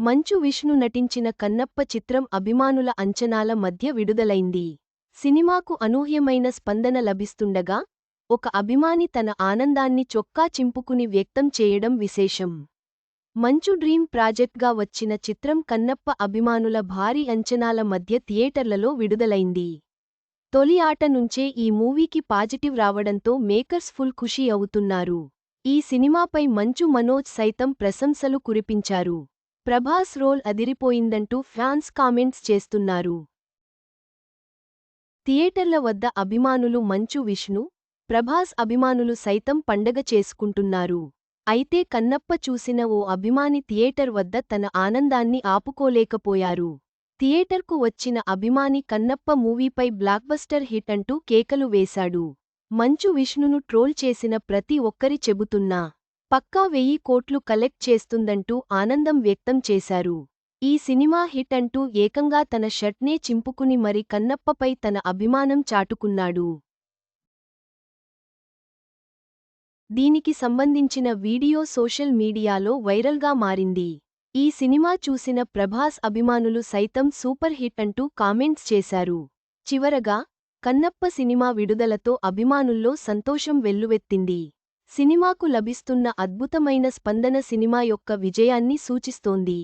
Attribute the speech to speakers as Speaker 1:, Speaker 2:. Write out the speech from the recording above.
Speaker 1: మంచు విష్ణు నటించిన కన్నప్ప చిత్రం అభిమానుల అంచనాల మధ్య విడుదలైంది. సినిమాకు అనూహ్యమైన స్పందన లభిస్తుండగా ఒక అభిమాని తన ఆనందాన్ని చొక్కా చింపుకుని వ్యక్తం చేయడం విశేషం. మంచు డ్రీమ్ ప్రాజెక్ట్గా వచ్చిన చిత్రం కన్నప్ప అభిమానుల భారీ అంచనాల మధ్య థియేటర్లలో విడుదలైంది. తొలి ఆట నుంచే ఈ మూవీకి పాజిటివ్ రావడంతో మేకర్స్ ఫుల్ ఖుషీ అవుతున్నారు. ఈ సినిమాపై మంచు మనోజ్ సైతం ప్రశంసలు కురిపించారు. ప్రభాస్ రోల్ అదిరిపోయిందంటూ ఫ్యాన్స్ కామెంట్స్ చేస్తున్నారు. థియేటర్ల వద్ద అభిమానులు మంచు విష్ణు ప్రభాస్ అభిమానులు సైతం పండగ చేసుకుంటున్నారు. అయితే కన్నప్ప చూసిన ఓ అభిమాని థియేటర్ వద్ద తన ఆనందాన్ని ఆపుకోలేకపోయారు. థియేటర్కు వచ్చిన అభిమాని కన్నప్ప మూవీపై బ్లాక్బస్టర్ హిట్ అంటూ కేకలు వేశాడు. మంచు విష్ణును ట్రోల్ చేసిన ప్రతి ఒక్కరి చెబుతున్నా పక్కా వెయ్యి కోట్లు కలెక్ట్ చేస్తుందంటూ ఆనందం వ్యక్తం చేశారు. ఈ సినిమా హిట్ అంటూ ఏకంగా తన షర్ట్నే చింపుకుని మరి కన్నప్పపై తన అభిమానం చాటుకున్నాడు. దీనికి సంబంధించిన వీడియో సోషల్ మీడియాలో వైరల్గా మారింది. ఈ సినిమా చూసిన ప్రభాస్ అభిమానులు సైతం సూపర్ హిట్ అంటూ కామెంట్స్ చేశారు. చివరగా కన్నప్ప సినిమా విడుదలతో అభిమానుల్లో సంతోషం వెల్లువెత్తింది. సినిమాకు లభిస్తున్న అద్భుతమైన స్పందన సినిమా యొక్క విజయాన్ని సూచిస్తోంది.